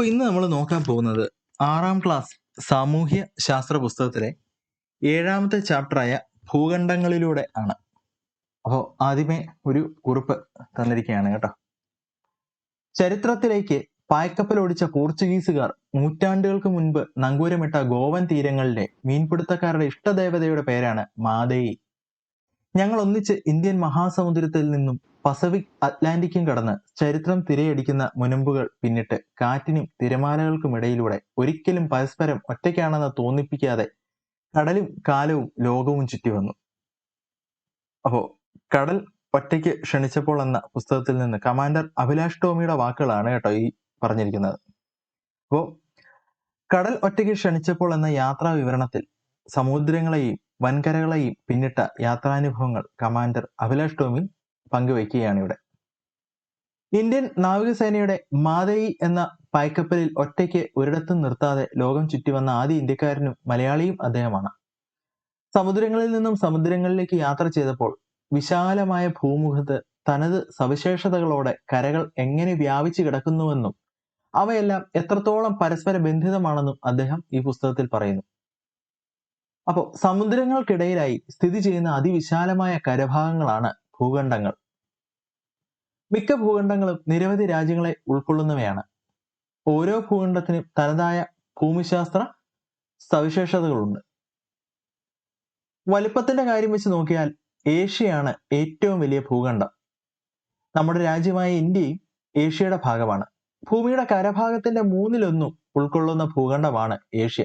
അപ്പോൾ ഇന്ന് നമ്മൾ നോക്കാൻ പോകുന്നത് ആറാം ക്ലാസ് സാമൂഹ്യ ശാസ്ത്ര പുസ്തകത്തിലെ ഏഴാമത്തെ ചാപ്റ്ററായ ഭൂഖണ്ഡങ്ങളിലൂടെ ആണ്. അപ്പോൾ ആദ്യമേ ഒരു കുറിപ്പ് തന്നിരിക്കുകയാണ് കേട്ടോ. ചരിത്രത്തിലേക്ക് പായ്ക്കപ്പൽ ഓടിച്ച പോർച്ചുഗീസുകാർ നൂറ്റാണ്ടുകൾക്ക് മുൻപ് നങ്കൂരമിട്ട ഗോവൻ തീരങ്ങളിലെ മീൻപിടുത്തക്കാരുടെ ഇഷ്ടദേവതയുടെ പേരാണ് മാതേയി. ഞങ്ങൾ ഒന്നിച്ച് ഇന്ത്യൻ മഹാസമുദ്രത്തിൽ നിന്നും പസഫിക് അറ്റ്ലാന്റിക്കും കടന്ന് ചരിത്രം തിരയടിക്കുന്ന മുനമ്പുകൾ പിന്നിട്ട് കാറ്റിനും തിരമാലകൾക്കുമിടയിലൂടെ ഒരിക്കലും പരസ്പരം ഒറ്റയ്ക്കാണെന്ന് തോന്നിപ്പിക്കാതെ കടലും കാലവും ലോകവും ചുറ്റി വന്നു. അപ്പോ കടൽ ഒറ്റയ്ക്ക് ക്ഷണിച്ചപ്പോൾ എന്ന പുസ്തകത്തിൽ നിന്ന് കമാൻഡർ അഭിലാഷ് ടോമിയുടെ വാക്കുകളാണ് കേട്ടോ ഈ പറഞ്ഞിരിക്കുന്നത്. അപ്പോ കടൽ ഒറ്റയ്ക്ക് ക്ഷണിച്ചപ്പോൾ എന്ന യാത്രാ വിവരണത്തിൽ സമുദ്രങ്ങളെയും വൻകരകളെയും പിന്നിട്ട യാത്രാനുഭവങ്ങൾ കമാൻഡർ അഭിലാഷ് ടോമി പങ്കുവയ്ക്കുകയാണ് ഇവിടെ ഇന്ത്യൻ നാവികസേനയുടെ മാതയി എന്ന പായ്ക്കപ്പലിൽ ഒറ്റയ്ക്ക് ഒരിടത്തും നിർത്താതെ ലോകം ചുറ്റി വന്ന ആദ്യ ഇന്ത്യക്കാരനും മലയാളിയും അദ്ദേഹമാണ്. സമുദ്രങ്ങളിൽ നിന്നും സമുദ്രങ്ങളിലേക്ക് യാത്ര ചെയ്തപ്പോൾ വിശാലമായ ഭൂമുഖത്ത് തനത് സവിശേഷതകളോടെ കരകൾ എങ്ങനെ വ്യാപിച്ചു കിടക്കുന്നുവെന്നും അവയെല്ലാം എത്രത്തോളം പരസ്പര ബന്ധിതമാണെന്നും അദ്ദേഹം ഈ പുസ്തകത്തിൽ പറയുന്നു. അപ്പോൾ സമുദ്രങ്ങൾക്കിടയിലായി സ്ഥിതി ചെയ്യുന്ന അതിവിശാലമായ കരഭാഗങ്ങളാണ് ഭൂഖണ്ഡങ്ങൾ. മിക്ക ഭൂഖണ്ഡങ്ങളും നിരവധി രാജ്യങ്ങളെ ഉൾക്കൊള്ളുന്നവയാണ്. ഓരോ ഭൂഖണ്ഡത്തിനും തനതായ ഭൂമിശാസ്ത്ര സവിശേഷതകളുണ്ട്. വലിപ്പത്തിന്റെ കാര്യം വെച്ച് നോക്കിയാൽ ഏഷ്യയാണ് ഏറ്റവും വലിയ ഭൂഖണ്ഡം. നമ്മുടെ രാജ്യമായ ഇന്ത്യയും ഏഷ്യയുടെ ഭാഗമാണ്. ഭൂമിയുടെ കരഭാഗത്തിന്റെ മൂന്നിലൊന്നും ഉൾക്കൊള്ളുന്ന ഭൂഖണ്ഡമാണ് ഏഷ്യ.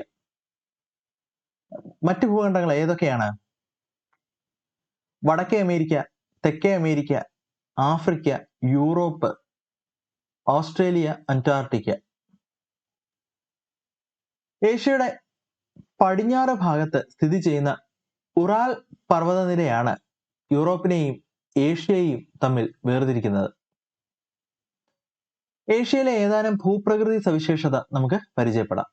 മറ്റു ഭൂഖണ്ഡങ്ങൾ ഏതൊക്കെയാണ്? വടക്കേ അമേരിക്ക തെക്കേ America Africa Europe Australia Antarctica. ഏഷ്യയുടെ പടിഞ്ഞാറ് ഭാഗത്ത് സ്ഥിതി ചെയ്യുന്ന ഉറാൽ പർവതനിരയാണ് യൂറോപ്പിനെയും ഏഷ്യയെയും തമ്മിൽ വേർതിരിക്കുന്നത്. ഏഷ്യയിലെ ഏതാനും ഭൂപ്രകൃതി സവിശേഷത നമുക്ക് പരിചയപ്പെടാം.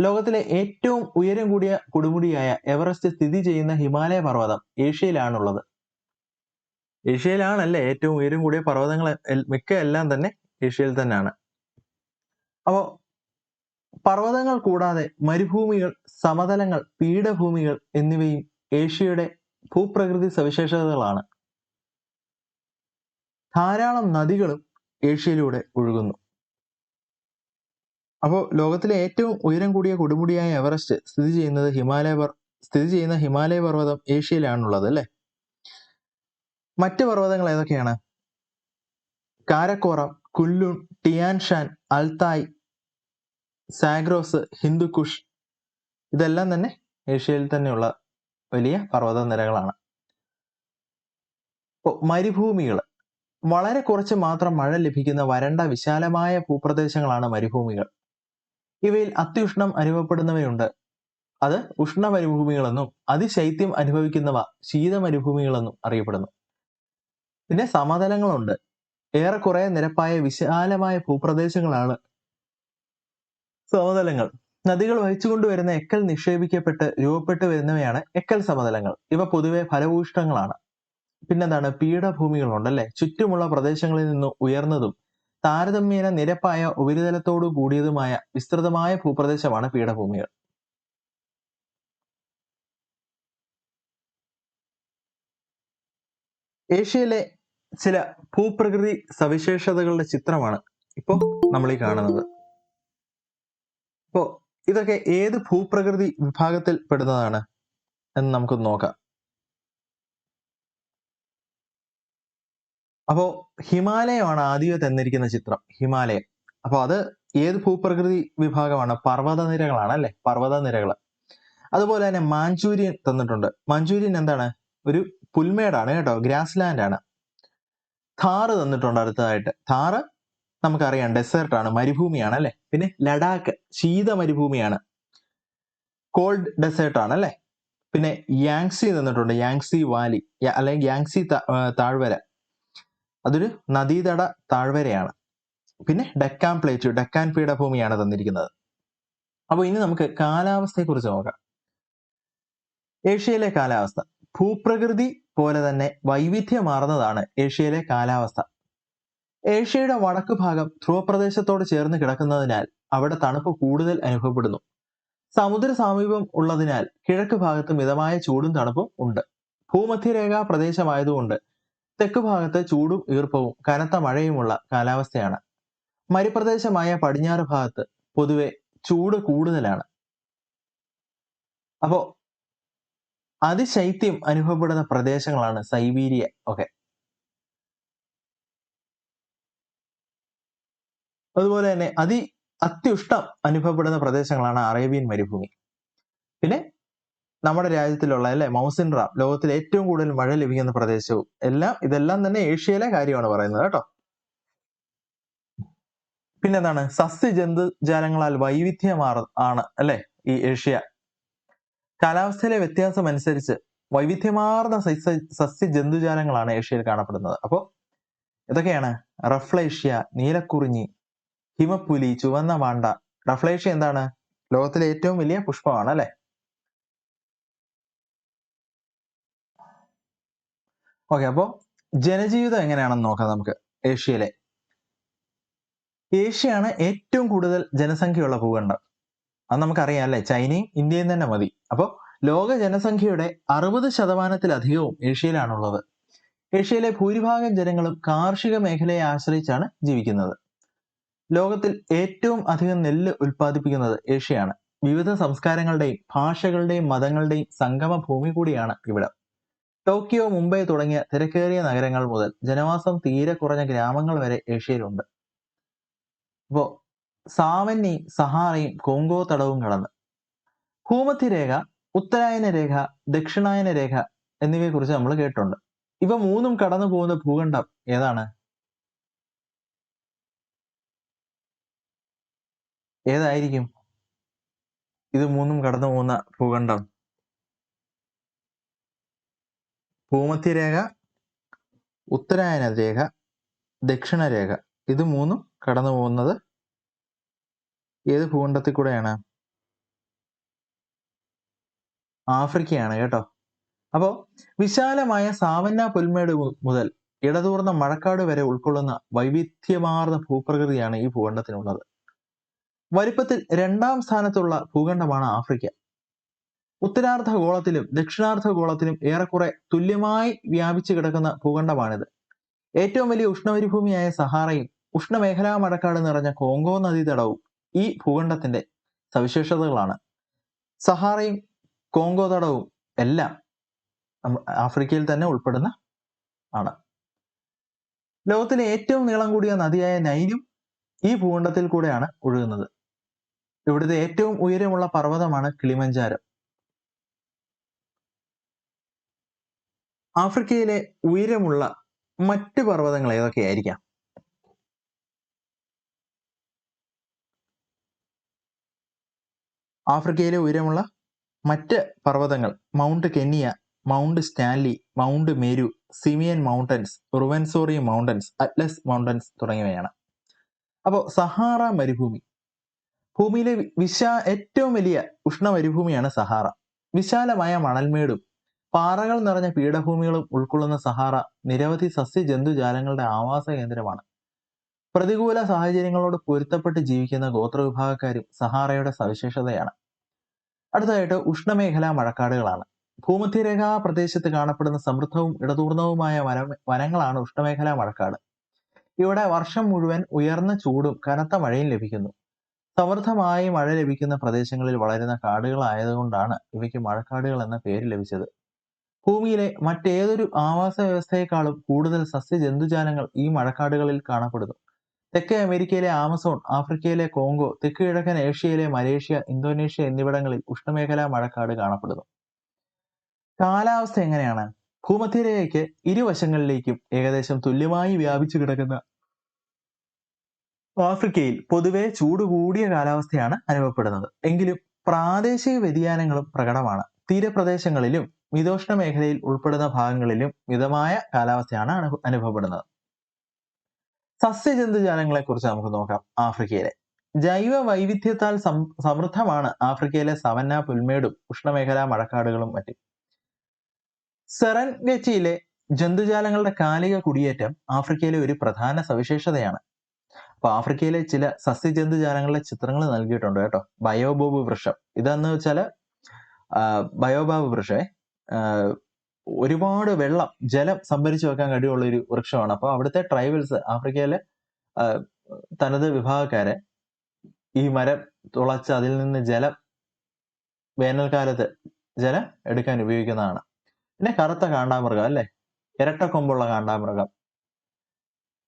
ലോകത്തിലെ ഏറ്റവും ഉയരം കൂടിയ കൊടുമുടിയായ എവറസ്റ്റ് സ്ഥിതി ചെയ്യുന്ന ഹിമാലയ പർവതം ഏഷ്യയിലാണുള്ളത്. ഏഷ്യയിലാണല്ലേ ഏറ്റവും ഉയരം കൂടിയ പർവതങ്ങൾ മിക്ക എല്ലാം തന്നെ ഏഷ്യയിൽ തന്നെയാണ്. അപ്പോൾ പർവതങ്ങൾ കൂടാതെ മരുഭൂമികൾ സമതലങ്ങൾ പീഠഭൂമികൾ എന്നിവയും ഏഷ്യയുടെ ഭൂപ്രകൃതി സവിശേഷതകളാണ്. ധാരാളം നദികളും ഏഷ്യയിലൂടെ ഒഴുകുന്നു. അപ്പോൾ ലോകത്തിലെ ഏറ്റവും ഉയരം കൂടിയ കൊടുമുടിയായ എവറസ്റ്റ് സ്ഥിതി ചെയ്യുന്നത് ഹിമാലയ സ്ഥിതി ചെയ്യുന്ന ഹിമാലയ പർവതം ഏഷ്യയിലാണുള്ളത് അല്ലേ? മറ്റ് പർവതങ്ങൾ ഏതൊക്കെയാണ്? കാരക്കോറം കുല്ലു ടിയാൻഷാൻ അൽത്തായ് സാഗ്രോസ് ഹിന്ദുക്കുഷ്. ഇതെല്ലാം തന്നെ ഏഷ്യയിൽ തന്നെയുള്ള വലിയ പർവത നിരകളാണ് മരുഭൂമികൾ വളരെ കുറച്ച് മാത്രം മഴ ലഭിക്കുന്ന വരണ്ട വിശാലമായ ഭൂപ്രദേശങ്ങളാണ് മരുഭൂമികൾ. ഇവയിൽ അത്യുഷ്ണം അനുഭവപ്പെടുന്നവയുണ്ട്. അത് ഉഷ്ണ മരുഭൂമികളെന്നും അതിശൈത്യം അനുഭവിക്കുന്നവ ശീത മരുഭൂമികളെന്നും അറിയപ്പെടുന്നു. പിന്നെ സമതലങ്ങളുണ്ട്. ഏറെക്കുറെ നിരപ്പായ വിശാലമായ ഭൂപ്രദേശങ്ങളാണ് സമതലങ്ങൾ. നദികൾ വഹിച്ചുകൊണ്ടുവരുന്ന എക്കൽ നിക്ഷേപിക്കപ്പെട്ട് രൂപപ്പെട്ടു വരുന്നവയാണ് എക്കൽ സമതലങ്ങൾ. ഇവ പൊതുവെ ഫലഭൂഷ്ടങ്ങളാണ് പിന്നെന്താണ്? പീഠഭൂമികളുണ്ട് അല്ലെ ചുറ്റുമുള്ള പ്രദേശങ്ങളിൽ നിന്ന് ഉയർന്നതും താരതമ്യേന നിരപ്പായ ഉപരിതലത്തോടു കൂടിയതുമായ വിസ്തൃതമായ ഭൂപ്രദേശമാണ് പീഠഭൂമികൾ. ഏഷ്യയിലെ ചില ഭൂപ്രകൃതി സവിശേഷതകളുടെ ചിത്രമാണ് ഇപ്പോൾ നമ്മൾ ഈ കാണുന്നത്. ഇപ്പോ ഇതൊക്കെ ഏത് ഭൂപ്രകൃതി വിഭാഗത്തിൽ പെടുന്നതാണ് എന്ന് നമുക്ക് നോക്കാം. അപ്പോ ഹിമാലയമാണ് ആദ്യമേ തന്നിരിക്കുന്ന ചിത്രം ഹിമാലയം. അപ്പോൾ അത് ഏത് ഭൂപ്രകൃതി വിഭാഗമാണ്? പർവതനിരകളാണ് അല്ലെ? പർവതനിരകൾ അതുപോലെ തന്നെ മാഞ്ചൂരിയൻ തന്നിട്ടുണ്ട്. മാഞ്ചൂരിയൻ എന്താണ്? ഒരു പുൽമേടാണ് കേട്ടോ ഗ്രാസ് ലാൻഡ് ആണ് ഥാറ് തന്നിട്ടുണ്ട് അടുത്തതായിട്ട്. ഥാറ് നമുക്കറിയാം ഡെസേർട്ട് ആണ് മരുഭൂമിയാണ് അല്ലെ? പിന്നെ ലഡാക്ക് ശീത മരുഭൂമിയാണ്. കോൾഡ് ഡെസേർട്ട് ആണ് അല്ലെ? പിന്നെ യാങ്സി തന്നിട്ടുണ്ട് യാങ്സി വാലി അല്ലെങ്കിൽ യാങ്സി താഴ്വര. അതൊരു നദീതട താഴ്വരയാണ്. പിന്നെ ഡെക്കാൻ പ്ലേറ്റ് ഡെക്കാൻ പീഠഭൂമിയാണ് തന്നിരിക്കുന്നത്. അപ്പോൾ ഇനി നമുക്ക് കാലാവസ്ഥയെക്കുറിച്ച് നോക്കാം. ഏഷ്യയിലെ കാലാവസ്ഥ. ഭൂപ്രകൃതി പോലെ തന്നെ വൈവിധ്യമാർന്നതാണ് ഏഷ്യയിലെ കാലാവസ്ഥ. ഏഷ്യയുടെ വടക്ക് ഭാഗം ധ്രുവപ്രദേശത്തോട് ചേർന്ന് കിടക്കുന്നതിനാൽ അവിടെ തണുപ്പ് കൂടുതൽ അനുഭവപ്പെടുന്നു. സമുദ്ര സമീപം ഉള്ളതിനാൽ കിഴക്ക് ഭാഗത്ത് മിതമായ ചൂടും തണുപ്പും ഉണ്ട്. ഭൂമധ്യരേഖാ പ്രദേശമായതുകൊണ്ട് തെക്ക് ഭാഗത്ത് ചൂടും ഈർപ്പവും കനത്ത മഴയുമുള്ള കാലാവസ്ഥയാണ്. മരുപ്രദേശമായ പടിഞ്ഞാറ് ഭാഗത്ത് പൊതുവെ ചൂട് കൂടുതലാണ്. അപ്പോ അതിശൈത്യം അനുഭവപ്പെടുന്ന പ്രദേശങ്ങളാണ് സൈബീരിയ ഒക്കെ. അതുപോലെ തന്നെ അതി അത്യുഷ്ടം അനുഭവപ്പെടുന്ന പ്രദേശങ്ങളാണ് അറേബ്യൻ മരുഭൂമി. പിന്നെ നമ്മുടെ രാജ്യത്തിലുള്ള അല്ലെ മൗസിൻറ ലോകത്തിലെ ഏറ്റവും കൂടുതൽ മഴ ലഭിക്കുന്ന പ്രദേശവും എല്ലാം ഇതെല്ലാം തന്നെ ഏഷ്യയിലെ കാര്യമാണ് പറയുന്നത് കേട്ടോ. പിന്നെന്താണ്? സസ്യ ജന്തുജാലങ്ങളാൽ വൈവിധ്യമാർ ആണ് അല്ലെ ഈ ഏഷ്യ കാലാവസ്ഥയിലെ വ്യത്യാസം അനുസരിച്ച് വൈവിധ്യമാർന്ന സസ്യ സസ്യ ജന്തുജാലങ്ങളാണ് ഏഷ്യയിൽ കാണപ്പെടുന്നത്. അപ്പോൾ ഇതൊക്കെയാണ് റഫ്ലേഷ്യ നീലക്കുറിഞ്ഞി ഹിമപ്പുലി ചുവന്ന മാണ്ട. റഫ്ലേഷ്യ എന്താണ്? ലോകത്തിലെ ഏറ്റവും വലിയ പുഷ്പമാണ് അല്ലെ? ഓക്കെ അപ്പോൾ ജനജീവിതം എങ്ങനെയാണെന്ന് നോക്കാം നമുക്ക് ഏഷ്യയിലെ. ഏഷ്യയാണ് ഏറ്റവും കൂടുതൽ ജനസംഖ്യയുള്ള ഭൂഖണ്ഡം. അത് നമുക്കറിയാം അല്ലെ? ചൈനയും ഇന്ത്യയും തന്നെ മതി. അപ്പോൾ ലോക ജനസംഖ്യയുടെ അറുപത് ശതമാനത്തിലധികവും ഏഷ്യയിലാണുള്ളത്. ഏഷ്യയിലെ ഭൂരിഭാഗം ജനങ്ങളും കാർഷിക മേഖലയെ ആശ്രയിച്ചാണ് ജീവിക്കുന്നത്. ലോകത്തിൽ ഏറ്റവും അധികം നെല്ല് ഉൽപ്പാദിപ്പിക്കുന്നത് ഏഷ്യയാണ്. വിവിധ സംസ്കാരങ്ങളുടെയും ഭാഷകളുടെയും മതങ്ങളുടെയും സംഗമ ഭൂമി കൂടിയാണ് ഇവിടം. ടോക്കിയോ മുംബൈ തുടങ്ങിയ തിരക്കേറിയ നഗരങ്ങൾ മുതൽ ജനവാസം തീരെ കുറഞ്ഞ ഗ്രാമങ്ങൾ വരെ ഏഷ്യയിലുണ്ട്. അപ്പോ സാവന്യയും സഹാറയും കോങ്കോ തടവും കടന്ന്. ഭൂമധ്യരേഖ ഉത്തരായന രേഖ ദക്ഷിണായന രേഖ എന്നിവയെ കുറിച്ച് നമ്മൾ കേട്ടിട്ടുണ്ട്. ഇവ മൂന്നും കടന്നു പോകുന്ന ഭൂഖണ്ഡം ഏതാണ്? ഏതായിരിക്കും? ഇത് മൂന്നും കടന്നു പോകുന്ന ഭൂഖണ്ഡം. ഭൂമധ്യരേഖ ഉത്തരായന രേഖ ദക്ഷിണരേഖ ഇത് മൂന്നും കടന്നു പോകുന്നത് ഏത് ഭൂഖണ്ഡത്തിൽ കൂടെയാണ്? ആഫ്രിക്കയാണ് കേട്ടോ. അപ്പോൾ വിശാലമായ സാവന്ന പുൽമേട് മുതൽ ഇടതൂർന്ന മഴക്കാട് വരെ ഉൾക്കൊള്ളുന്ന വൈവിധ്യമാർന്ന ഭൂപ്രകൃതിയാണ് ഈ ഭൂഖണ്ഡത്തിനുള്ളത്. വലിപ്പത്തിൽ രണ്ടാം സ്ഥാനത്തുള്ള ഭൂഖണ്ഡമാണ് ആഫ്രിക്ക. ഉത്തരാർദ്ധ ഗോളത്തിലും ദക്ഷിണാർദ്ധ ഗോളത്തിലും ഏറെക്കുറെ തുല്യമായി വ്യാപിച്ചു കിടക്കുന്ന ഭൂഖണ്ഡമാണിത്. ഏറ്റവും വലിയ ഉഷ്ണമരുഭൂമിയായ സഹാറയും ഉഷ്ണമേഖലാ മഴക്കാട് നിറഞ്ഞ കോങ്കോ നദീതടവും ഈ ഭൂഖണ്ഡത്തിന്റെ സവിശേഷതകളാണ്. സഹാറയും കോങ്കോ തടവും എല്ലാം ആഫ്രിക്കയിൽ തന്നെ ഉൾപ്പെടുന്ന ആണ്. ലോകത്തിലെ ഏറ്റവും നീളം കൂടിയ നദിയായ നൈലും ഈ ഭൂഖണ്ഡത്തിൽ കൂടെയാണ് ഒഴുകുന്നത്. ഇവിടുത്തെ ഏറ്റവും ഉയരമുള്ള പർവതമാണ് കിളിമഞ്ചാരം. ആഫ്രിക്കയിലെ ഉയരമുള്ള മറ്റ് പർവതങ്ങൾ ഏതൊക്കെയായിരിക്കാം? ആഫ്രിക്കയിലെ ഉയരമുള്ള മറ്റ് പർവതങ്ങൾ Mount Kenya Mount Stanley Mount Meru Simien Mountains Ruwenzori Mountains Atlas Mountains തുടങ്ങിയവയാണ്. അപ്പോൾ സഹാറ മരുഭൂമി. ഭൂമിയിലെ വിശ ഏറ്റവും വലിയ ഉഷ്ണ മരുഭൂമിയാണ് സഹാറ. വിശാലമായ മണൽമേടും പാറകൾ നിറഞ്ഞ പീഠഭൂമികളും ഉൾക്കൊള്ളുന്ന സഹാറ നിരവധി സസ്യ ജന്തുജാലങ്ങളുടെ ആവാസ കേന്ദ്രമാണ് പ്രതികൂല സാഹചര്യങ്ങളോട് പൊരുത്തപ്പെട്ട് ജീവിക്കുന്ന ഗോത്രവിഭാഗക്കാരും സഹാറയുടെ സവിശേഷതയാണ്. അടുത്തതായിട്ട് ഉഷ്ണമേഖലാ മഴക്കാടുകളാണ്. ഭൂമധ്യരേഖാ പ്രദേശത്ത് കാണപ്പെടുന്ന സമൃദ്ധവും ഇടതൂർന്നവുമായ വന വനങ്ങളാണ് ഉഷ്ണമേഖലാ മഴക്കാട്. ഇവിടെ വർഷം മുഴുവൻ ഉയർന്ന ചൂടും കനത്ത മഴയും ലഭിക്കുന്നു. സമൃദ്ധമായി മഴ ലഭിക്കുന്ന പ്രദേശങ്ങളിൽ വളരുന്ന കാടുകളായതുകൊണ്ടാണ് ഇവയ്ക്ക് മഴക്കാടുകൾ എന്ന പേര് ലഭിച്ചത്. ഭൂമിയിലെ മറ്റേതൊരു ആവാസ വ്യവസ്ഥയെക്കാളും കൂടുതൽ സസ്യജന്തുജാലങ്ങൾ ഈ മഴക്കാടുകളിൽ കാണപ്പെടുന്നു. തെക്കേ അമേരിക്കയിലെ ആമസോൺ ആഫ്രിക്കയിലെ കോങ്കോ തെക്ക് കിഴക്കൻ ഏഷ്യയിലെ മലേഷ്യ ഇന്തോനേഷ്യ എന്നിവിടങ്ങളിൽ ഉഷ്ണമേഖലാ മഴക്കാട് കാണപ്പെടുന്നു. കാലാവസ്ഥ എങ്ങനെയാണ്? ഭൂമധ്യരേഖയ്ക്ക് ഇരുവശങ്ങളിലേക്കും ഏകദേശം തുല്യമായി വ്യാപിച്ചു കിടക്കുന്ന ആഫ്രിക്കയിൽ പൊതുവെ ചൂട് കൂടിയ കാലാവസ്ഥയാണ് അനുഭവപ്പെടുന്നത്. എങ്കിലും പ്രാദേശിക വ്യതിയാനങ്ങളും പ്രകടമാണ്. തീരപ്രദേശങ്ങളിലും മിതോഷ്ണ മേഖലയിൽ ഉൾപ്പെടുന്ന ഭാഗങ്ങളിലും മിതമായ കാലാവസ്ഥയാണ് അനുഭവപ്പെടുന്നത്. സസ്യജന്തുജാലങ്ങളെ കുറിച്ച് നമുക്ക് നോക്കാം. ആഫ്രിക്കയിലെ ജൈവ വൈവിധ്യത്താൽ സമൃദ്ധമാണ് ആഫ്രിക്കയിലെ സവന്ന പുൽമേടും ഉഷ്ണമേഖലാ മഴക്കാടുകളും മറ്റും. സെറൻഗച്ചിയിലെ ജന്തുജാലങ്ങളുടെ കാലിക കുടിയേറ്റം ആഫ്രിക്കയിലെ ഒരു പ്രധാന സവിശേഷതയാണ്. അപ്പൊ ആഫ്രിക്കയിലെ ചില സസ്യജന്തുജാലങ്ങളുടെ ചിത്രങ്ങൾ നൽകിയിട്ടുണ്ട് കേട്ടോ. ബയോബോബ് വൃക്ഷം. ഇതെന്ന് വെച്ചാൽ ബയോബാബ് വൃക്ഷേ ഒരുപാട് വെള്ളം ജലം സംഭരിച്ചു വെക്കാൻ കഴിവുള്ള ഒരു വൃക്ഷമാണ്. അപ്പൊ അവിടുത്തെ ട്രൈബൽസ് ആഫ്രിക്കയിലെ തനത് വിഭാഗക്കാരെ ഈ മരം തുളച്ച് അതിൽ നിന്ന് ജലം വേനൽക്കാലത്ത് ജലം എടുക്കാൻ ഉപയോഗിക്കുന്നതാണ്. പിന്നെ കറുത്ത കാണ്ടാമൃഗം അല്ലെ? ഇരട്ടക്കൊമ്പുള്ള കാണ്ടാമൃഗം.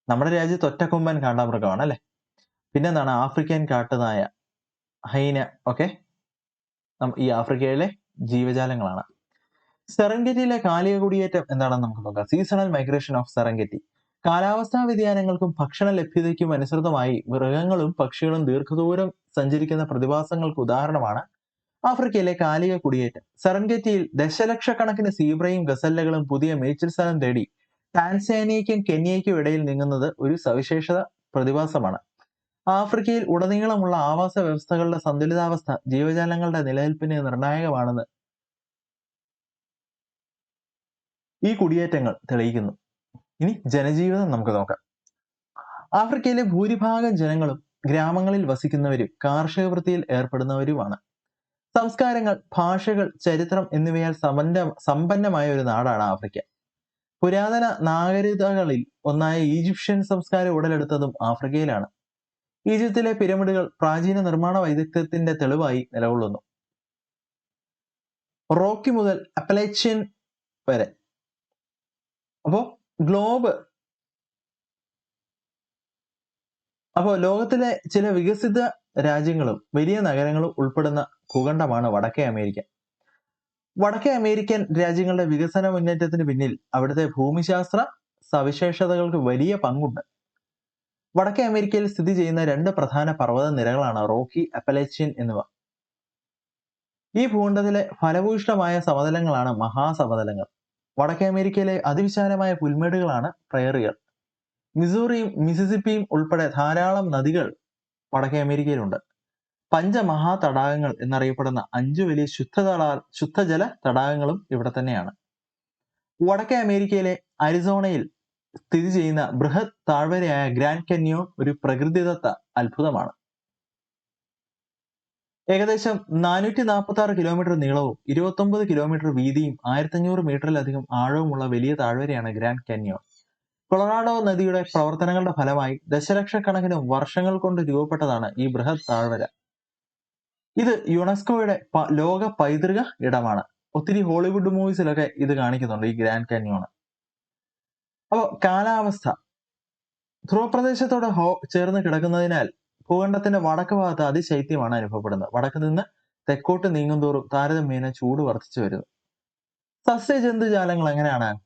നമ്മുടെ രാജ്യത്ത് ഒറ്റക്കൊമ്പൻ കാണ്ടാമൃഗമാണ് അല്ലേ? പിന്നെന്താണ് ആഫ്രിക്കൻ കാട്ടുനായ ഹൈന ഒക്കെ ഈ ആഫ്രിക്കയിലെ ജീവജാലങ്ങളാണ്. സെറൻഗറ്റിയിലെ കാലിക കുടിയേറ്റം എന്താണെന്ന് നമുക്ക് നോക്കാം. സീസണൽ മൈഗ്രേഷൻ ഓഫ് സെറങ്കറ്റി കാലാവസ്ഥാ വ്യതിയാനങ്ങൾക്കും ഭക്ഷണ ലഭ്യതയ്ക്കും അനുസൃതമായി മൃഗങ്ങളും പക്ഷികളും ദീർഘദൂരം സഞ്ചരിക്കുന്ന പ്രതിഭാസങ്ങൾക്ക് ഉദാഹരണമാണ് ആഫ്രിക്കയിലെ കാലിക കുടിയേറ്റം. സെറൻഗറ്റിയിൽ ദശലക്ഷക്കണക്കിന് സീബ്രയും ഗസല്ലകളും പുതിയ മേച്ചിൽ സ്ഥലം തേടി ടാൻസാനിയയ്ക്കും കെന്യയ്ക്കും ഇടയിൽ നീങ്ങുന്നത് ഒരു സവിശേഷത പ്രതിഭാസമാണ്. ആഫ്രിക്കയിൽ ഉടനീളമുള്ള ആവാസ വ്യവസ്ഥകളുടെ സന്തുലിതാവസ്ഥ ജീവജാലങ്ങളുടെ നിലനിൽപ്പിന് നിർണായകമാണെന്ന് ഈ കുടിയേറ്റങ്ങൾ തെളിയിക്കുന്നു. ഇനി ജനജീവിതം നമുക്ക് നോക്കാം. ആഫ്രിക്കയിലെ ഭൂരിഭാഗം ജനങ്ങളും ഗ്രാമങ്ങളിൽ വസിക്കുന്നവരും കാർഷിക വൃത്തിയിൽ ഏർപ്പെടുന്നവരുമാണ്. സംസ്കാരങ്ങൾ ഭാഷകൾ ചരിത്രം എന്നിവയാൽ സമ്പന്ന സമ്പന്നമായ ഒരു നാടാണ് ആഫ്രിക്ക. പുരാതന നാഗരികതകളിൽ ഒന്നായ ഈജിപ്ഷ്യൻ സംസ്കാരം ഉടലെടുത്തതും ആഫ്രിക്കയിലാണ്. ഈജിപ്തിലെ പിരമിഡുകൾ പ്രാചീന നിർമ്മാണ വൈദഗ്ധ്യത്തിന്റെ തെളിവായി നിലകൊള്ളുന്നു. റോക്കി മുതൽ അപ്പലേച്ചിയൻ വരെ അപ്പോ ഗ്ലോബ്. അപ്പോ ലോകത്തിലെ ചില വികസിത രാജ്യങ്ങളും വലിയ നഗരങ്ങളും ഉൾപ്പെടുന്ന ഭൂഖണ്ഡമാണ് വടക്കേ അമേരിക്ക. വടക്കേ അമേരിക്കൻ രാജ്യങ്ങളുടെ വികസന മുന്നേറ്റത്തിന് പിന്നിൽ അവിടുത്തെ ഭൂമിശാസ്ത്ര സവിശേഷതകൾക്ക് വലിയ പങ്കുണ്ട്. വടക്കേ അമേരിക്കയിൽ സ്ഥിതി ചെയ്യുന്ന രണ്ട് പ്രധാന പർവത നിരകളാണ് റോക്കി അപ്പലേച്ചിയൻ എന്നിവ. ഈ ഭൂഖണ്ഡത്തിലെ ഫലഭൂയിഷ്ഠമായ സമതലങ്ങളാണ് മഹാസമതലങ്ങൾ. വടക്കേ അമേരിക്കയിലെ അതിവിശാലമായ പുൽമേടുകളാണ് പ്രയറുകൾ മിസൂറിയും മിസിസിപ്പിയും ഉൾപ്പെടെ ധാരാളം നദികൾ വടക്കേ അമേരിക്കയിലുണ്ട്. പഞ്ചമഹാ തടാകങ്ങൾ എന്നറിയപ്പെടുന്ന അഞ്ചു വലിയ ശുദ്ധതടാ ശുദ്ധജല തടാകങ്ങളും ഇവിടെ തന്നെയാണ്. വടക്കേ അമേരിക്കയിലെ അരിസോണയിൽ സ്ഥിതി ചെയ്യുന്ന ബൃഹത് താഴ്വരയായ ഗ്രാൻഡ് കന്യോൺ ഒരു പ്രകൃതിദത്ത അത്ഭുതമാണ്. ഏകദേശം നാനൂറ്റി നാൽപ്പത്തി ആറ് കിലോമീറ്റർ നീളവും ഇരുപത്തി ഒമ്പത് കിലോമീറ്റർ വീതിയും ആയിരത്തഞ്ഞൂറ് മീറ്ററിലധികം ആഴവുമുള്ള വലിയ താഴ്വരയാണ് ഗ്രാൻഡ് കന്യോൺ. കൊളറാഡോ നദിയുടെ പ്രവർത്തനങ്ങളുടെ ഫലമായി ദശലക്ഷക്കണക്കിന് വർഷങ്ങൾ കൊണ്ട് രൂപപ്പെട്ടതാണ് ഈ ബൃഹത് താഴ്വര. ഇത് യുണെസ്കോയുടെ ലോക പൈതൃക ഇടമാണ്. ഒത്തിരി ഹോളിവുഡ് മൂവീസിലൊക്കെ ഇത് കാണിക്കുന്നുണ്ട് ഈ ഗ്രാൻഡ് കാന്യോൺ. അപ്പോൾ കാലാവസ്ഥ. ധ്രുവപ്രദേശത്തോട് ഹോ ചേർന്ന് കിടക്കുന്നതിനാൽ ഭൂഖണ്ഡത്തിന്റെ വടക്ക് ഭാഗത്ത് അതിശൈത്യമാണ് അനുഭവപ്പെടുന്നത്. വടക്ക് നിന്ന് തെക്കോട്ട് നീങ്ങുന്തോറും താരതമ്യേന ചൂട് വർദ്ധിച്ചു വരുന്നു. സസ്യജന്തുജാലങ്ങൾ എങ്ങനെയാണ്?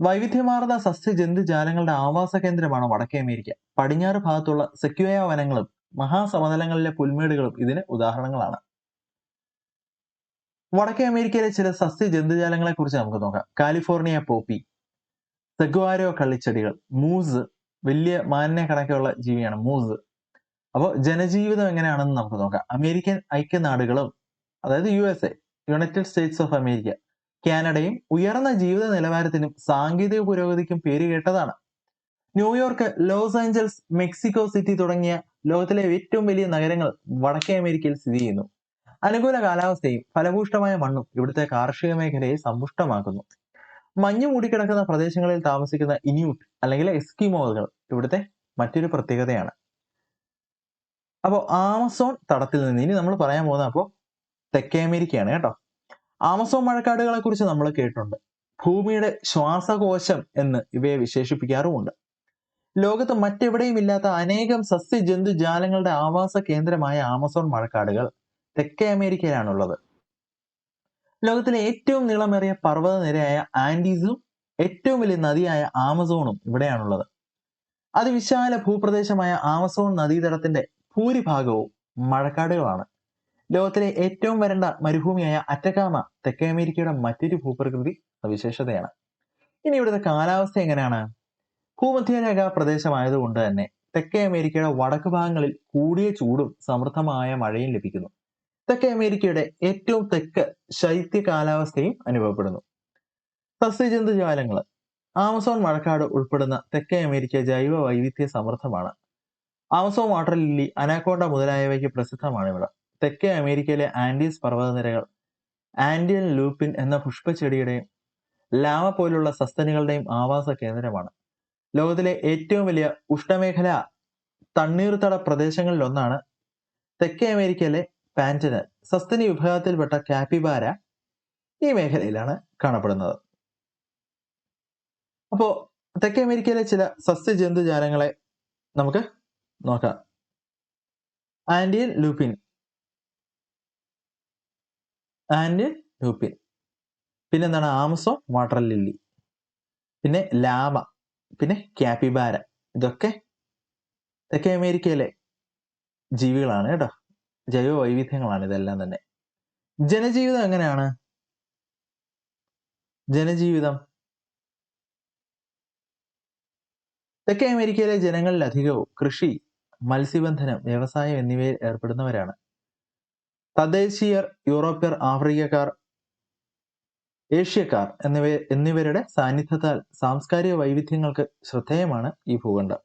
വൈവിധ്യമാർന്ന സസ്യജന്തുജാലങ്ങളുടെ ആവാസ കേന്ദ്രമാണ് വടക്കേ അമേരിക്ക. പടിഞ്ഞാറ് ഭാഗത്തുള്ള സെക്യുയ വനങ്ങളും മഹാസമതലങ്ങളിലെ പുൽമേടുകളും ഇതിന് ഉദാഹരണങ്ങളാണ്. വടക്കേ അമേരിക്കയിലെ ചില സസ്യ ജന്തുജാലങ്ങളെ കുറിച്ച് നമുക്ക് നോക്കാം. കാലിഫോർണിയ പോപ്പി സെഗ്വാരോ കള്ളിച്ചെടികൾ മൂസ് വലിയ മാന്യ കണക്കുള്ള ജീവിയാണ് മൂസ്. അപ്പോൾ ജനജീവിതം എങ്ങനെയാണെന്ന് നമുക്ക് നോക്കാം. അമേരിക്കൻ ഐക്യനാടുകളും അതായത് U S A United States of America കാനഡയും ഉയർന്ന ജീവിത നിലവാരത്തിനും സാങ്കേതിക പുരോഗതിക്കും പേര് കേട്ടതാണ്. New York Los Angeles Mexico City തുടങ്ങിയ ലോകത്തിലെ ഏറ്റവും വലിയ നഗരങ്ങൾ വടക്കേ അമേരിക്കയിൽ സ്ഥിതി ചെയ്യുന്നു. അനുകൂല കാലാവസ്ഥയും ഫലഭൂഷ്ടമായ മണ്ണും ഇവിടുത്തെ കാർഷിക മേഖലയെ സമ്പുഷ്ടമാക്കുന്നു. മഞ്ഞു മൂടിക്കിടക്കുന്ന പ്രദേശങ്ങളിൽ താമസിക്കുന്ന ഇനിയൂട്ട് അല്ലെങ്കിൽ എസ്കിമോകൾ ഇവിടുത്തെ മറ്റൊരു പ്രത്യേകതയാണ്. അപ്പോൾ ആമസോൺ തടത്തിൽ നിന്ന് ഇനി നമ്മൾ പറയാൻ പോകുന്നത് അപ്പോൾ തെക്കേ അമേരിക്കയാണ് കേട്ടോ. ആമസോൺ മഴക്കാടുകളെ കുറിച്ച് നമ്മൾ കേട്ടിട്ടുണ്ട്. ഭൂമിയുടെ ശ്വാസകോശം എന്ന് ഇവയെ വിശേഷിപ്പിക്കാറുമുണ്ട്. ലോകത്ത് മറ്റെവിടെയും ഇല്ലാത്ത അനേകം സസ്യജന്തു ജാലങ്ങളുടെ ആവാസ കേന്ദ്രമായ ആമസോൺ മഴക്കാടുകൾ തെക്കേ അമേരിക്കയിലാണുള്ളത് ലോകത്തിലെ ഏറ്റവും നീളമേറിയ പർവത നിരയായ ആൻഡീസും ഏറ്റവും വലിയ നദിയായ ആമസോണും ഇവിടെയാണുള്ളത്. അതിവിശാല ഭൂപ്രദേശമായ ആമസോൺ നദീതടത്തിന്റെ ഭൂരിഭാഗവും മഴക്കാടുകളാണ്. ലോകത്തിലെ ഏറ്റവും വരണ്ട മരുഭൂമിയായ അറ്റക്കാമ തെക്കേ അമേരിക്കയുടെ മറ്റൊരു ഭൂപ്രകൃതി സവിശേഷതയാണ്. ഇനി ഇവിടുത്തെ കാലാവസ്ഥ എങ്ങനെയാണ്? ഭൂമധ്യരേഖ പ്രദേശമായതുകൊണ്ട് തന്നെ തെക്കേ അമേരിക്കയുടെ വടക്ക് ഭാഗങ്ങളിൽ കൂടിയ ചൂടും സമൃദ്ധമായ മഴയും ലഭിക്കുന്നു. തെക്കേ അമേരിക്കയുടെ ഏറ്റവും തെക്ക് ശൈത്യ കാലാവസ്ഥയും അനുഭവപ്പെടുന്നു. സസ്യജന്തുജാലങ്ങൾ ആമസോൺ മഴക്കാട് ഉൾപ്പെടുന്ന തെക്കേ അമേരിക്ക ജൈവ വൈവിധ്യ സമൃദ്ധമാണ് ആമസോൺ വാട്ടർ ലില്ലി അനാക്കോണ്ട മുതലായവയ്ക്ക് പ്രസിദ്ധമാണ് ഇവിടെ തെക്കേ അമേരിക്കയിലെ ആൻഡീസ് പർവതനിരകൾ ആൻഡിയൻ ലൂപ്പിൻ എന്ന പുഷ്പച്ചെടിയുടെയും ലാവ പോലുള്ള സസ്തനികളുടെയും ആവാസ കേന്ദ്രമാണ്. ലോകത്തിലെ ഏറ്റവും വലിയ ഉഷ്ണമേഖല തണ്ണീർത്തട പ്രദേശങ്ങളിലൊന്നാണ് തെക്കേ അമേരിക്കയിലെ പാന്റനൽ. സസ്തനി വിഭാഗത്തിൽപ്പെട്ട കാപ്പിബാര ഈ മേഖലയിലാണ് കാണപ്പെടുന്നത്. അപ്പോൾ തെക്കേ അമേരിക്കയിലെ ചില സസ്യ ജന്തുജാലങ്ങളെ നമുക്ക് നോക്കാം. Andean lupin. Andean lupin. പിന്നെന്താണ്? Amazon water lily. പിന്നെ ലാമ. പിന്നെ ക്യാപിബാര ഇതൊക്കെ തെക്കേ അമേരിക്കയിലെ ജീവികളാണ് കേട്ടോ. ജൈവ വൈവിധ്യങ്ങളാണ് ഇതെല്ലാം തന്നെ. ജനജീവിതം എങ്ങനെയാണ്? ജനജീവിതം തെക്കേ അമേരിക്കയിലെ ജനങ്ങളിലധികവും കൃഷി മത്സ്യബന്ധനം വ്യവസായം എന്നിവയിൽ ഏർപ്പെടുന്നവരാണ്. തദ്ദേശീയർ യൂറോപ്യർ ആഫ്രിക്കക്കാർ ഏഷ്യക്കാർ എന്നിവ എന്നിവരുടെ സാന്നിധ്യത്താൽ സാംസ്കാരിക വൈവിധ്യങ്ങൾക്ക് ശ്രദ്ധേയമാണ് ഈ ഭൂഖണ്ഡം.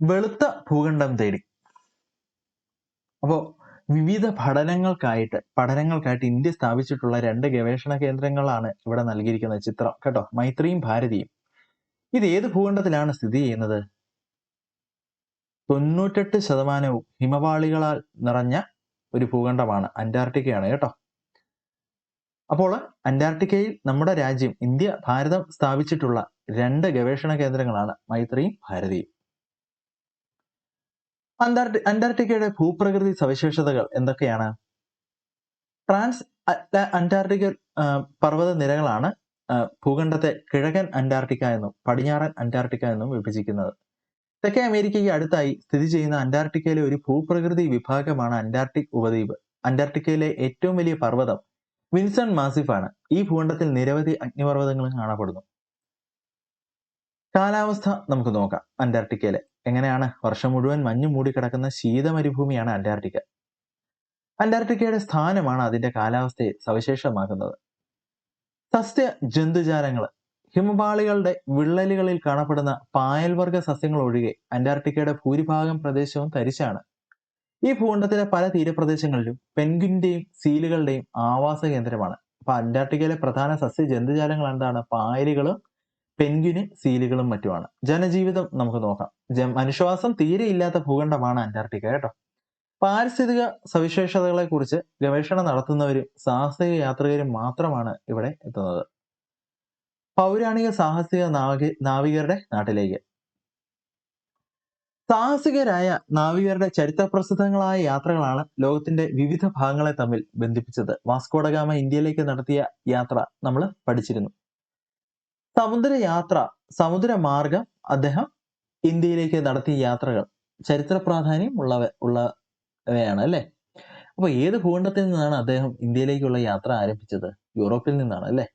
വെളുത്ത ഭൂഖണ്ഡം തേടി. അപ്പോ വിവിധ പഠനങ്ങൾക്കായിട്ട് പഠനങ്ങൾക്കായിട്ട് ഇന്ത്യ സ്ഥാപിച്ചിട്ടുള്ള രണ്ട് ഗവേഷണ കേന്ദ്രങ്ങളാണ് ഇവിടെ നൽകിയിരിക്കുന്ന ചിത്രം. കേട്ടോ മൈത്രിയും ഭാരതിയും. ഇത് ഏത് ഭൂഖണ്ഡത്തിലാണ് സ്ഥിതി ചെയ്യുന്നത്? തൊണ്ണൂറ്റെട്ട് ശതമാനവും ഹിമപാളികളാൽ നിറഞ്ഞ ഒരു ഭൂഖണ്ഡമാണ് അന്റാർട്ടിക്കയാണ്. കേട്ടോ. അപ്പോൾ അന്റാർട്ടിക്കയിൽ നമ്മുടെ രാജ്യം ഇന്ത്യ ഭാരതം സ്ഥാപിച്ചിട്ടുള്ള രണ്ട് ഗവേഷണ കേന്ദ്രങ്ങളാണ് മൈത്രിയും ഭാരതിയും. അന്റാർട്ടി അന്റാർട്ടിക്കയുടെ ഭൂപ്രകൃതി സവിശേഷതകൾ എന്തൊക്കെയാണ്? ട്രാൻസ് അന്റാർട്ടിക്കൽ പർവത നിരകളാണ് ഭൂഖണ്ഡത്തെ കിഴക്കൻ അന്റാർട്ടിക്ക എന്നും പടിഞ്ഞാറൻ അന്റാർട്ടിക്ക എന്നും വിഭജിക്കുന്നത്. തെക്കേ അമേരിക്കയ്ക്ക് അടുത്തായി സ്ഥിതി ചെയ്യുന്ന അന്റാർട്ടിക്കയിലെ ഒരു ഭൂപ്രകൃതി വിഭാഗമാണ് അന്റാർട്ടിക് ഉപദ്വീപ്. അന്റാർട്ടിക്കയിലെ ഏറ്റവും വലിയ പർവതം വിൻസൺ മാസിഫ് ആണ് ഈ ഭൂഖണ്ഡത്തിൽ നിരവധി അഗ്നിപർവതങ്ങളും കാണപ്പെടുന്നു. കാലാവസ്ഥ നമുക്ക് നോക്കാം അന്റാർട്ടിക്കയിലെ. എങ്ങനെയാണ്? വർഷം മുഴുവൻ മഞ്ഞു മൂടിക്കിടക്കുന്ന ശീതമരുഭൂമിയാണ് അന്റാർട്ടിക്ക. അന്റാർട്ടിക്കയുടെ സ്ഥാനമാണ് അതിന്റെ കാലാവസ്ഥയെ സവിശേഷമാക്കുന്നത്. സസ്യ ജന്തുജാലങ്ങൾ ഹിമപാളികളുടെ വിള്ളലുകളിൽ കാണപ്പെടുന്ന പായൽവർഗ സസ്യങ്ങൾ ഒഴികെ അന്റാർട്ടിക്കയുടെ ഭൂരിഭാഗം പ്രദേശവും തരിശാണ്. ഈ ഭൂഖണ്ഡത്തിലെ പല തീരപ്രദേശങ്ങളിലും പെൻഗ്വിന്റെയും സീലുകളുടെയും ആവാസ കേന്ദ്രമാണ് അപ്പൊ അന്റാർട്ടിക്കയിലെ പ്രധാന സസ്യ ജന്തുജാലങ്ങൾ എന്താണ് പായലുകളും പെൻഗ്വിന് സീലുകളും മറ്റുമാണ്. ജനജീവിതം നമുക്ക് നോക്കാം. മനുഷ്യവാസം തീരെ ഇല്ലാത്ത ഭൂഖണ്ഡമാണ് അന്റാർട്ടിക്ക കേട്ടോ. പാരിസ്ഥിതിക സവിശേഷതകളെ കുറിച്ച് ഗവേഷണം നടത്തുന്നവരും സാഹസിക യാത്രികരും മാത്രമാണ് ഇവിടെ എത്തുന്നത്. പൗരാണിക സാഹസിക നാവിക നാവികരുടെ നാട്ടിലേക്ക്. സാഹസികരായ നാവികരുടെ ചരിത്രപ്രസിദ്ധങ്ങളായ യാത്രകളാണ് ലോകത്തിന്റെ വിവിധ ഭാഗങ്ങളെ തമ്മിൽ ബന്ധിപ്പിച്ചത്. വാസ്കോഡഗാമ ഇന്ത്യയിലേക്ക് നടത്തിയ യാത്ര നമ്മൾ പഠിച്ചിരുന്നു. സമുദ്രയാത്ര സമുദ്രമാർഗം അദ്ദേഹം ഇന്ത്യയിലേക്ക് നടത്തിയ യാത്രകൾ. ചരിത്ര പ്രാധാന്യം ഉള്ളവ ഉള്ളവയാണ് അല്ലേ? അപ്പൊ ഏത് ഭൂഖണ്ഡത്തിൽ നിന്നാണ് അദ്ദേഹം ഇന്ത്യയിലേക്കുള്ള യാത്ര ആരംഭിച്ചത്? യൂറോപ്പിൽ നിന്നാണ് അല്ലേ?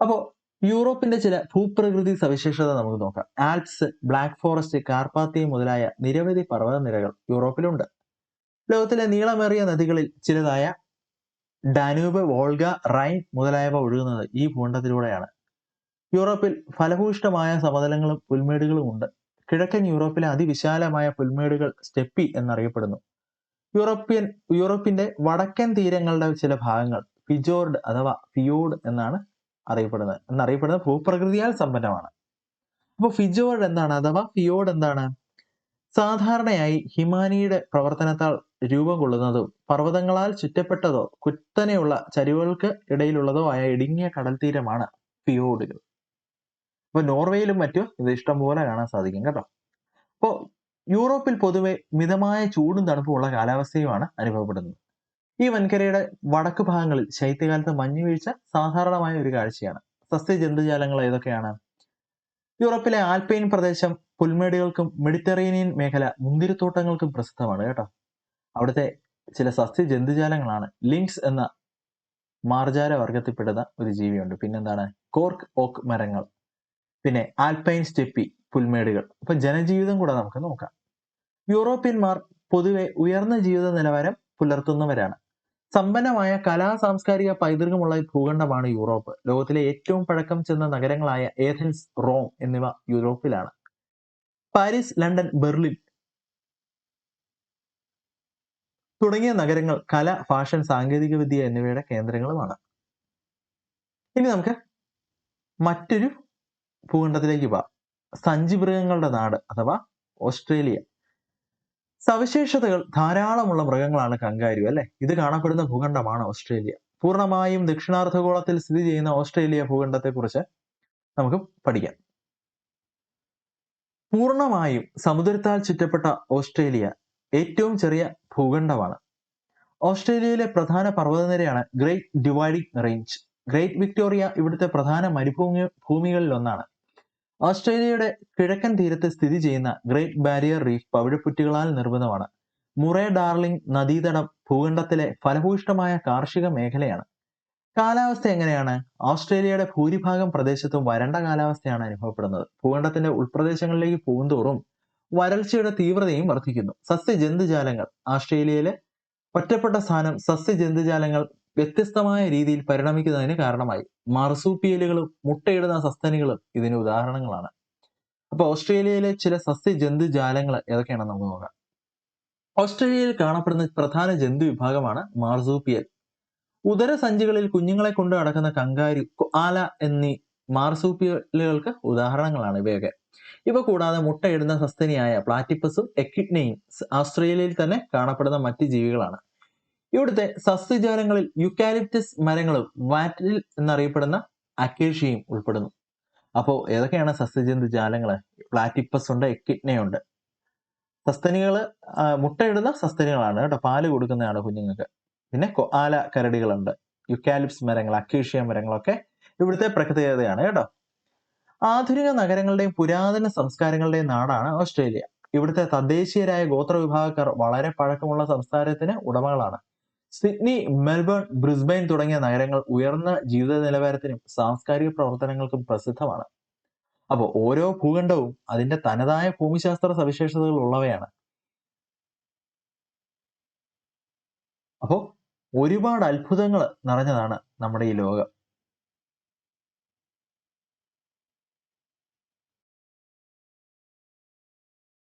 അപ്പോ യൂറോപ്പിന്റെ ചില ഭൂപ്രകൃതി സവിശേഷത നമുക്ക് നോക്കാം. ആൽപ്സ് ബ്ലാക്ക് ഫോറസ്റ്റ് കാർപ്പാത്തിയ മുതലായ നിരവധി പർവതനിരകൾ യൂറോപ്പിലുണ്ട്. ലോകത്തിലെ നീളമേറിയ നദികളിൽ ചിലതായ ഡാനൂബ് വോൾഗ റൈൻ മുതലായവ ഒഴുകുന്നത് ഈ ഭൂഖണ്ഡത്തിലൂടെയാണ്. യൂറോപ്പിൽ ഫലഭൂയിഷ്ഠമായ സമതലങ്ങളും പുൽമേടുകളും ഉണ്ട്. കിഴക്കൻ യൂറോപ്പിലെ അതിവിശാലമായ പുൽമേടുകൾ സ്റ്റെപ്പി എന്നറിയപ്പെടുന്നു. യൂറോപ്യൻ യൂറോപ്പിന്റെ വടക്കൻ തീരങ്ങളുടെ ചില ഭാഗങ്ങൾ ഫിജോർഡ് അഥവാ ഫിയോർഡ് എന്നാണ് അറിയപ്പെടുന്നത്. എന്നറിയപ്പെടുന്നത് ഭൂപ്രകൃതിയാൽ സമ്പന്നമാണ്. അപ്പോൾ ഫിജോർഡ് എന്താണ് അഥവാ ഫിയോർഡ് എന്താണ്? സാധാരണയായി ഹിമാനിയുടെ പ്രവർത്തനത്താൽ രൂപം കൊള്ളുന്നതും പർവതങ്ങളാൽ ചുറ്റപ്പെട്ടതോ കുത്തനെയുള്ള ചരിവുകൾക്ക് ഇടയിലുള്ളതോ ആയ ഇടുങ്ങിയ കടൽ തീരമാണ് അപ്പൊ നോർവേയിലും മറ്റും ഇത് ഇഷ്ടംപോലെ കാണാൻ സാധിക്കും കേട്ടോ. അപ്പോൾ യൂറോപ്പിൽ പൊതുവെ മിതമായ ചൂടും തണുപ്പുമുള്ള കാലാവസ്ഥയുമാണ് അനുഭവപ്പെടുന്നത്. ഈ വൻകരയുടെ വടക്ക് ഭാഗങ്ങളിൽ ശൈത്യകാലത്ത് മഞ്ഞുവീഴ്ച സാധാരണമായ ഒരു കാഴ്ചയാണ്. സസ്യ ജന്തുജാലങ്ങൾ ഏതൊക്കെയാണ്? യൂറോപ്പിലെ ആൽപൈൻ പ്രദേശം പുൽമേടുകൾക്കും മെഡിറ്ററേനിയൻ മേഖല മുന്തിരിത്തോട്ടങ്ങൾക്കും പ്രസിദ്ധമാണ് കേട്ടോ. അവിടുത്തെ ചില സസ്യ ജന്തുജാലങ്ങളാണ് ലിങ്ക്സ് എന്ന മാർജാര വർഗത്തിൽപ്പെടുന്ന ഒരു ജീവിയുണ്ട്. പിന്നെന്താണ്? കോർക്ക് ഓക്ക് മരങ്ങൾ. പിന്നെ ആൽപൈൻ സ്റ്റെപ്പി പുൽമേടുകൾ. അപ്പൊ ജനജീവിതം കൂടെ നമുക്ക് നോക്കാം. യൂറോപ്യന്മാർ പൊതുവെ ഉയർന്ന ജീവിത നിലവാരം പുലർത്തുന്നവരാണ്. സമ്പന്നമായ കലാ സാംസ്കാരിക പൈതൃകമുള്ള ഭൂഖണ്ഡമാണ് യൂറോപ്പ്. ലോകത്തിലെ ഏറ്റവും പഴക്കം ചെന്ന നഗരങ്ങളായ ഏഥൻസ് റോം എന്നിവ യൂറോപ്പിലാണ്. പാരീസ് ലണ്ടൻ ബെർലിൻ തുടങ്ങിയ നഗരങ്ങൾ കല ഫാഷൻ സാങ്കേതികവിദ്യ എന്നിവയുടെ കേന്ദ്രങ്ങളുമാണ്. ഇനി നമുക്ക് മറ്റൊരു ഭൂഖണ്ഡത്തിലേക്ക് പോവാം സഞ്ചിമൃഗങ്ങളുടെ നാട് അഥവാ ഓസ്ട്രേലിയ. സവിശേഷതകൾ ധാരാളമുള്ള മൃഗങ്ങളാണ് കങ്കാരു അല്ലെ? ഇത് കാണപ്പെടുന്ന ഭൂഖണ്ഡമാണ് ഓസ്ട്രേലിയ. പൂർണമായും ദക്ഷിണാർദ്ധഗോളത്തിൽ സ്ഥിതി ചെയ്യുന്ന ഓസ്ട്രേലിയ ഭൂഖണ്ഡത്തെക്കുറിച്ച് നമുക്ക് പഠിക്കാം. പൂർണമായും സമുദ്രത്താൽ ചുറ്റപ്പെട്ട ഓസ്ട്രേലിയ ഏറ്റവും ചെറിയ ഭൂഖണ്ഡമാണ്. ഓസ്ട്രേലിയയിലെ പ്രധാന പർവതനിരയാണ് Great Dividing Range Great Victoria ഇവിടുത്തെ പ്രധാന മരുഭൂമി ഭൂമികളിൽ ഒന്നാണ് ഓസ്ട്രേലിയയുടെ കിഴക്കൻ തീരത്ത് സ്ഥിതി ചെയ്യുന്ന ഗ്രേറ്റ് ബാരിയർ റീഫ് പവിഴപ്പുറ്റുകളാൽ നിർമ്മിതമാണ്. മുറേ ഡാർലിംഗ് നദീതടം ഭൂഖണ്ഡത്തിലെ ഫലഭൂയിഷ്ടമായ കാർഷിക മേഖലയാണ്. കാലാവസ്ഥ എങ്ങനെയാണ്? ഓസ്ട്രേലിയയുടെ ഭൂരിഭാഗം പ്രദേശത്തും വരണ്ട കാലാവസ്ഥയാണ് അനുഭവപ്പെടുന്നത്. ഭൂഖണ്ഡത്തിന്റെ ഉൾപ്രദേശങ്ങളിലേക്ക് പോകുന്തോറും വരൾച്ചയുടെ തീവ്രതയും വർദ്ധിക്കുന്നു. സസ്യജന്തുജാലങ്ങൾ ഓസ്ട്രേലിയയിലെ ഒറ്റപ്പെട്ട സ്ഥാനം സസ്യജന്തുജാലങ്ങൾ വ്യത്യസ്തമായ രീതിയിൽ പരിണമിക്കുന്നതിന് കാരണമായി. മാർസൂപ്പിയലുകളും മുട്ടയിടുന്ന സസ്തനികളും ഇതിന് ഉദാഹരണങ്ങളാണ്. അപ്പൊ ഓസ്ട്രേലിയയിലെ ചില സസ്യജന്തുജാലങ്ങൾ ഏതൊക്കെയാണെന്ന് നമുക്ക് നോക്കാം. ഓസ്ട്രേലിയയിൽ കാണപ്പെടുന്ന പ്രധാന ജന്തു വിഭാഗമാണ് മാർസൂപ്പിയൽ. ഉദരസഞ്ചികളിൽ കുഞ്ഞുങ്ങളെ കൊണ്ട് നടക്കുന്ന കങ്കാരു ആല എന്നീ മാർസൂപ്പിയലുകൾക്ക് ഉദാഹരണങ്ങളാണ് ഇവയൊക്കെ. ഇവ കൂടാതെ മുട്ടയിടുന്ന സസ്തനിയായ പ്ലാറ്റിപ്പസും എക്കിഡ്നയും ഓസ്ട്രേലിയയിൽ തന്നെ കാണപ്പെടുന്ന മറ്റ് ജീവികളാണ്. ഇവിടുത്തെ സസ്യജാലങ്ങളിൽ യുക്കാലിപ്റ്റസ് മരങ്ങളും വാറ്റിൽ എന്നറിയപ്പെടുന്ന അക്കേഷ്യയും ഉൾപ്പെടുന്നു. അപ്പോൾ ഏതൊക്കെയാണ് സസ്യജന്തു ജാലങ്ങൾ പ്ലാറ്റിപ്പസ് ഉണ്ട് എക്കിഡ്നയുണ്ട് സസ്തനികൾ മുട്ടയിടുന്ന സസ്തനികളാണ് കേട്ടോ. പാൽ കൊടുക്കുന്നതാണ് കുഞ്ഞുങ്ങൾക്ക്. പിന്നെ ആല കരടികളുണ്ട്. യുക്കാലിപ്സ് മരങ്ങൾ അക്കേഷ്യ മരങ്ങളൊക്കെ ഇവിടുത്തെ പ്രത്യേകതയാണ് കേട്ടോ. ആധുനിക നഗരങ്ങളുടെയും പുരാതന സംസ്കാരങ്ങളുടെയും നാടാണ് ഓസ്ട്രേലിയ. ഇവിടുത്തെ തദ്ദേശീയരായ ഗോത്രവിഭാഗക്കാർ വളരെ പഴക്കമുള്ള സംസ്കാരത്തിന് ഉടമകളാണ്. സിഡ്നി മെൽബൺ ബ്രിസ്ബെയിൻ തുടങ്ങിയ നഗരങ്ങൾ ഉയർന്ന ജീവിത നിലവാരത്തിനും സാംസ്കാരിക പ്രവർത്തനങ്ങൾക്കും പ്രസിദ്ധമാണ്. അപ്പോൾ ഓരോ ഭൂഖണ്ഡവും അതിന്റെ തനതായ ഭൂമിശാസ്ത്ര സവിശേഷതകൾ ഉള്ളവയാണ്. അപ്പോൾ ഒരുപാട് അത്ഭുതങ്ങൾ നിറഞ്ഞതാണ് നമ്മുടെ ഈ ലോകം.